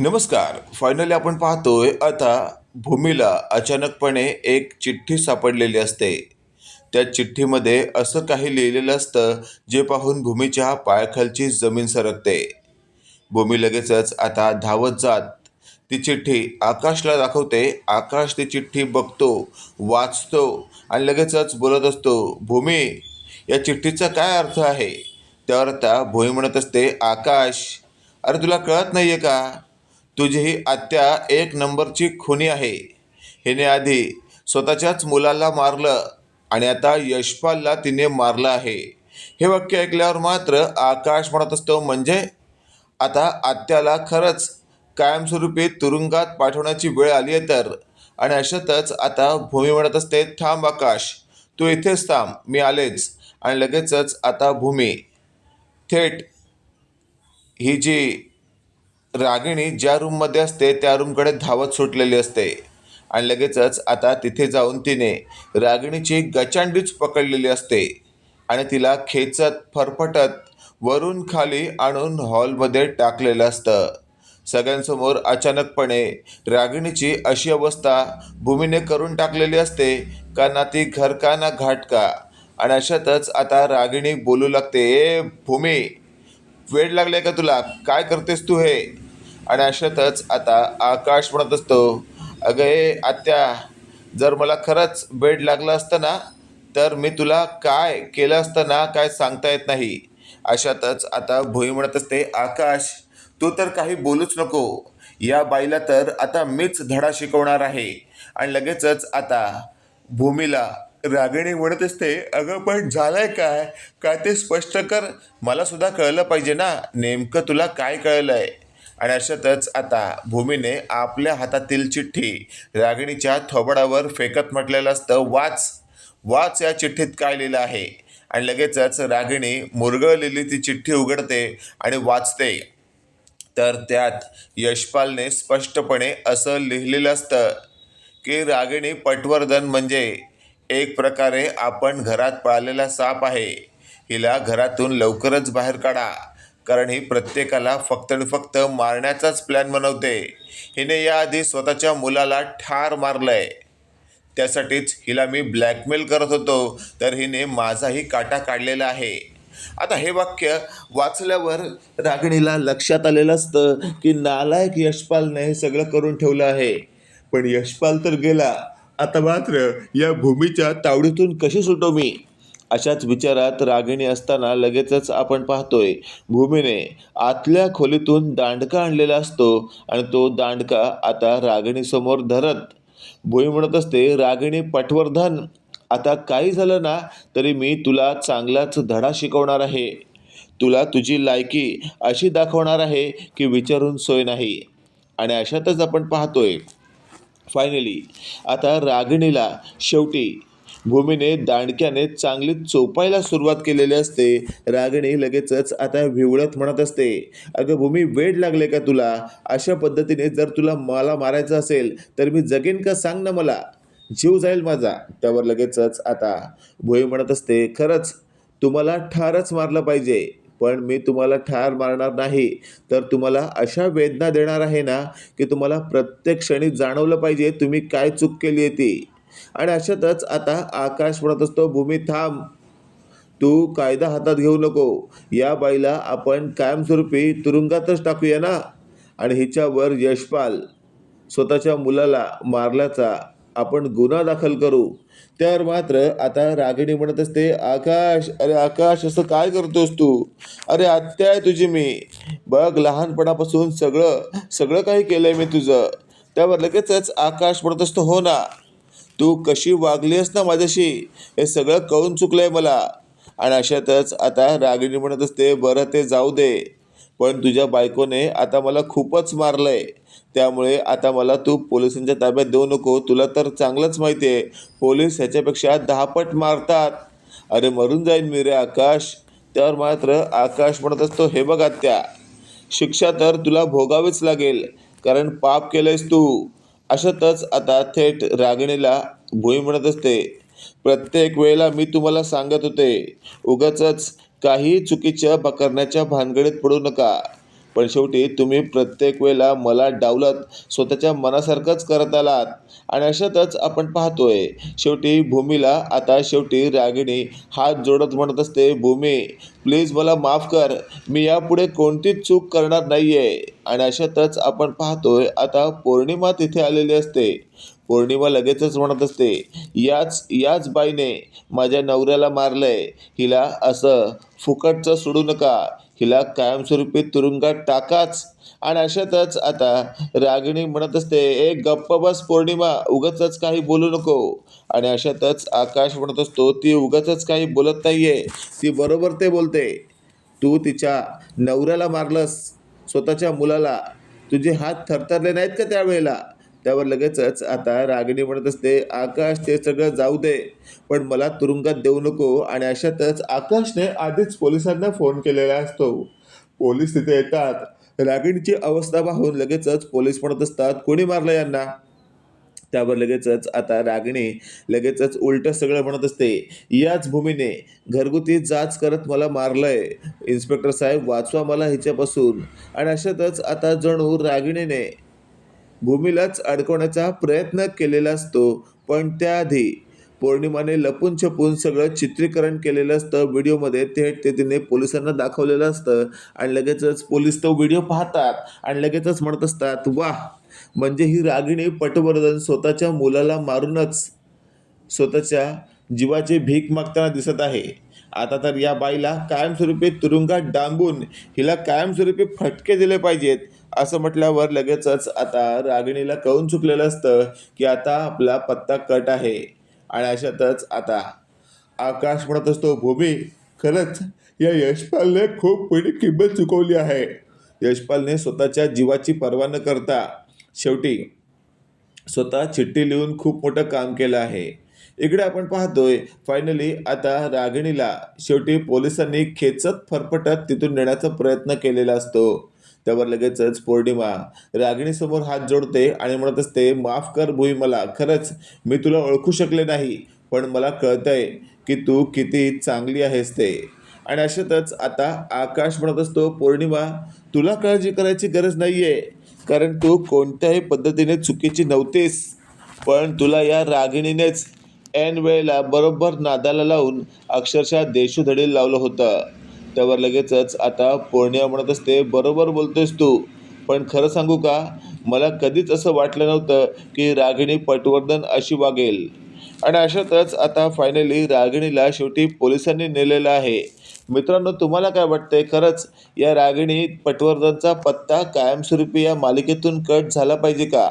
नमस्कार. फायनली आपण पाहतोय आता भूमीला अचानकपणे एक चिठ्ठी सापडलेली असते. त्या चिठ्ठीमध्ये असं काही लिहिलेलं असतं जे पाहून भूमीच्या पायाखालची जमीन सरकते. भूमी लगेचच आता धावत जात ती चिठ्ठी आकाशला दाखवते. आकाश ती चिठ्ठी बघतो वाचतो आणि लगेचच बोलत असतो भूमी या चिठ्ठीचा काय अर्थ आहे? त्यावर आता भूमी म्हणत असते आकाश. अरे तुला कळत नाही आहे का? तुझी ही आत्या एक नंबरची खुनी आहे. हिने आधी स्वतःच्याच मुलाला मारलं आणि आता यशपालला तिने मारलं आहे. हे वाक्य ऐकल्यावर मात्र आकाश म्हणत असतो म्हणजे? आता आत्याला खरंच कायमस्वरूपी तुरुंगात पाठवण्याची वेळ आली आहे तर. आणि अशातच आता भूमी म्हणत असते थांब आकाश तू इथेच थांब मी आलेच. आणि लगेचच आता भूमी थेट ही जी रागिणी ज्या रूममध्ये असते त्या रूमकडे धावत सुटलेली असते. आणि लगेचच आता तिथे जाऊन तिने रागिणीची गचांडीच पकडलेली असते. आणि तिला खेचत फरफटत वरून खाली आणून हॉलमध्ये टाकलेलं असतं. सगळ्यांसमोर अचानकपणे रागिणीची अशी अवस्था भूमीने करून टाकलेली असते का ना ती घर का ना घाट का आणि अशातच आता रागिणी बोलू लागते ए भूमी वेळ लागले का तुला? काय करतेस तू हे? आणि अशातच आता आकाश म्हणत असतो अगं ए आत्या जर मला खरंच बेड लागलं असतं ना तर मी तुला काय केलं असतं ना काय सांगता येत नाही. अशातच आता भुई म्हणत असते आकाश तू तर काही बोलूच नको. या बाईला तर आता मीच धडा शिकवणार आहे. आणि लगेचच आता भूमीला रागिणी म्हणत असते अगं पण झालंय काय? काय ते स्पष्ट कर. मला सुद्धा कळलं पाहिजे ना नेमकं तुला काय कळलंय? आणि अशातच आता भूमीने आपल्या हातातील चिठ्ठी रागिणीच्या थोबडावर फेकत म्हटलेलं असतं. वाच वाच या चिठ्ठीत काय लिहिलं आहे. आणि लगेचच रागिणी मुरगळलेली ती चिठ्ठी उघडते आणि वाचते. तर त्यात यशपालने स्पष्टपणे असं लिहिलेलं असतं की रागिणी पटवर्धन म्हणजे एक प्रकारे आपण घरात पाळलेला साप आहे. हिला घरातून लवकरच बाहेर काढा. कारण ही प्रत्येकाला फक्त आणि फक्त मारण्याचाच प्लॅन बनवते. हिने याआधी स्वतःच्या मुलाला ठार मारलंय. त्यासाठीच हिला मी ब्लॅकमेल करत होतो. तर हिने माझाही काटा काढलेला आहे. आता हे वाक्य वाचल्यावर रागिणीला लक्षात आलेलं असतं की नालायक यशपालने हे सगळं करून ठेवलं आहे. पण यशपाल तर गेला. आता मात्र या भूमीच्या तावडीतून कशी सुटो मी अशाच विचारात रागिणी असताना लगेचच आपण पाहतोय भूमीने आतल्या खोलीतून दांडका आणलेला असतो आणि तो दांडका आता रागिणीसमोर धरत भूमी म्हणत असते रागिणी पटवर्धन आता काही झालं ना तरी मी तुला चांगलाच धडा शिकवणार आहे. तुला तुझी लायकी अशी दाखवणार आहे की विचारून सोय नाही. आणि अशातच आपण पाहतोय फायनली आता रागिणीला शेवटी भूमीने दांडक्याने चांगली चोपायला सुरुवात केलेली असते. रागिणी लगेचच आता विवळत म्हणत असते अगं भूमी वेड लागले का तुला? अशा पद्धतीने जर तुला मला मारायचं असेल तर मी जगेन का सांग ना मला? जीव जाईल माझा. त्यावर लगेचच आता भोई म्हणत असते खरंच तुम्हाला ठारच मारलं पाहिजे. पण मी तुम्हाला ठार मारणार नाही. तर तुम्हाला अशा वेदना देणार आहे ना की तुम्हाला प्रत्येक क्षणी जाणवलं पाहिजे तुम्ही काय चूक केली आहे ती. आणि अशातच आता आकाश म्हणत असतो भूमी थांब. तू कायदा हातात घेऊ नको. या बाईला आपण कायमस्वरूपी तुरुंगातच टाकूया ना. आणि हिच्यावर यशपाल स्वतःच्या मुलाला मारल्याचा आपण गुन्हा दाखल करू. त्यावर मात्र आता रागिणी म्हणत असते आकाश अरे आकाश असं काय करतोस तू? अरे आत्या आहे तुझी मी. बघ लहानपणापासून सगळं सगळं काही केलं आहे मी तुझं. त्यावर लगेचच आकाश म्हणत असतो हो ना. तू कशी वागलीस ना माझ्याशी? हे सगळं कळून चुकलं आहे मला. आणि अशातच आता रागिणी म्हणत असते बरं ते जाऊ दे. पण तुझ्या बायकोने आता मला खूपच मारलंय. त्यामुळे आता मला तू पोलिसांच्या ताब्यात देऊ नको. तुला तर चांगलंच माहिती आहे. पोलीस ह्याच्यापेक्षा दहापट मारतात. अरे मरून जाईन मी रे आकाश. त्यावर मात्र आकाश म्हणत असतो हे बघ आत्या शिक्षा तर तुला भोगावीच लागेल कारण पाप केलंयस तू. अशातच आता थेट रागिणीला भुई म्हणत असते प्रत्येक वेळेला मी तुम्हाला सांगत होते उगाचच काही चुकीच्या पकडण्याच्या भानगडीत पडू नका. पण शेवटी तुम्ही प्रत्येक वेळेला मला डावलत स्वतःच्या मनासारखंच करत आलात. आणि अशातच आपण पाहतोय शेवटी भूमीला आता शेवटी रागिणी हात जोडत म्हणत असते भूमी प्लीज मला माफ कर. मी यापुढे कोणतीच चूक करणार नाही आहे आणि अशातच आपण पाहतोय आता पौर्णिमा तिथे आलेली असते. पौर्णिमा लगेचच म्हणत असते याच याच बाईने माझ्या नवऱ्याला मारलंय. हिला असं फुकटचं सोडू नका. हिला कायमस्वरूपी तुरुंगात टाकाच. आणि अशातच आता रागिणी म्हणत असते एक गप्प बस पौर्णिमा उगाचच काही बोलू नको. आणि अशातच आकाश म्हणत असतो ती उगाचच काही बोलत नाहीये. ती बरोबर ते बोलते तू तिच्या नवऱ्याला मारलंस स्वतःच्या मुलाला. तुझे हात थरथरले नाहीत का त्यावेळेला? त्यावर लगेचच आता रागिणी म्हणत असते आकाश ते सगळं जाऊ दे पण मला तुरुंगात देऊ नको. आणि अशातच आकाशने आधीच पोलिसांना फोन केलेला असतो. पोलीस तिथे येतात. रागिणीची अवस्था पाहून लगेचच पोलीस म्हणत असतात कोणी मारलं यांना? त्यावर लगेचच आता रागिणी लगेचच उलटं सगळं म्हणत असते याच भूमीने घरगुती जाच करत मला मारलंय. इन्स्पेक्टर साहेब वाचवा मला हिच्यापासून. आणि अशातच आता जणू रागिणीने भूमीलाच अडकवण्याचा प्रयत्न केलेला असतो. पण त्याआधी पौर्णिमाने लपून छपून सगळं चित्रीकरण केलेलं असतं. व्हिडिओमध्ये थेट ते तिने पोलिसांना दाखवलेलं असतं. आणि लगेचच पोलीस तो व्हिडिओ पाहतात आणि लगेचच म्हणत असतात वाह म्हणजे ही रागिणी पटवर्धन स्वतःच्या मुलाला मारूनच स्वतःच्या जीवाची भीक मागताना दिसत आहे. आता तर या बाईला कायमस्वरूपी तुरुंगात डांबून हिला कायमस्वरूपी फटके दिले पाहिजेत असं म्हटल्यावर लगेचच आता रागिणीला कळून चुकलेलं असतं की आता आपला पत्ता कट आहे. आणि अशातच आता आकाश म्हणत असतो भूमी खरंच या यशपालने खूप मोठी किंमत चुकवली आहे. यशपालने स्वतःच्या जीवाची पर्वा न करता शेवटी स्वतः चिठ्ठी लिहून खूप मोठं काम केलं आहे. इकडे आपण पाहतोय फायनली आता रागिणीला शेवटी पोलिसांनी खेचत फरफटत तिथून नेण्याचा प्रयत्न केलेला असतो. त्यावर लगेचच पौर्णिमा रागिणीसमोर हात जोडते आणि म्हणत असते माफ कर भुई मला खरंच मी तुला ओळखू शकले नाही पण मला कळतंय की तू किती चांगली आहेस ते. आणि अशातच आता आकाश म्हणत असतो पौर्णिमा तुला काळजी करायची गरज नाही आहे कारण तू कोणत्याही पद्धतीने चुकीची नव्हतीस पण तुला या रागिणीनेच ऐन वेळेला बरोबर नादाला लावून अक्षरशः देशोधडीला लावलं होतं. त्यावर लगेचच आता पौर्णिमा म्हणत असते बरोबर बोलतोयस तू. पण खरं सांगू का? मला कधीच असं वाटलं नव्हतं की रागिणी पटवर्धन अशी वागेल. आणि अशातच आता फायनली रागिणीला शेवटी पोलिसांनी नेलेलं आहे. मित्रांनो तुम्हाला काय वाटतंय? खरंच या रागिणी पटवर्धनचा पत्ता कायमस्वरूपी या मालिकेतून कट झाला पाहिजे का?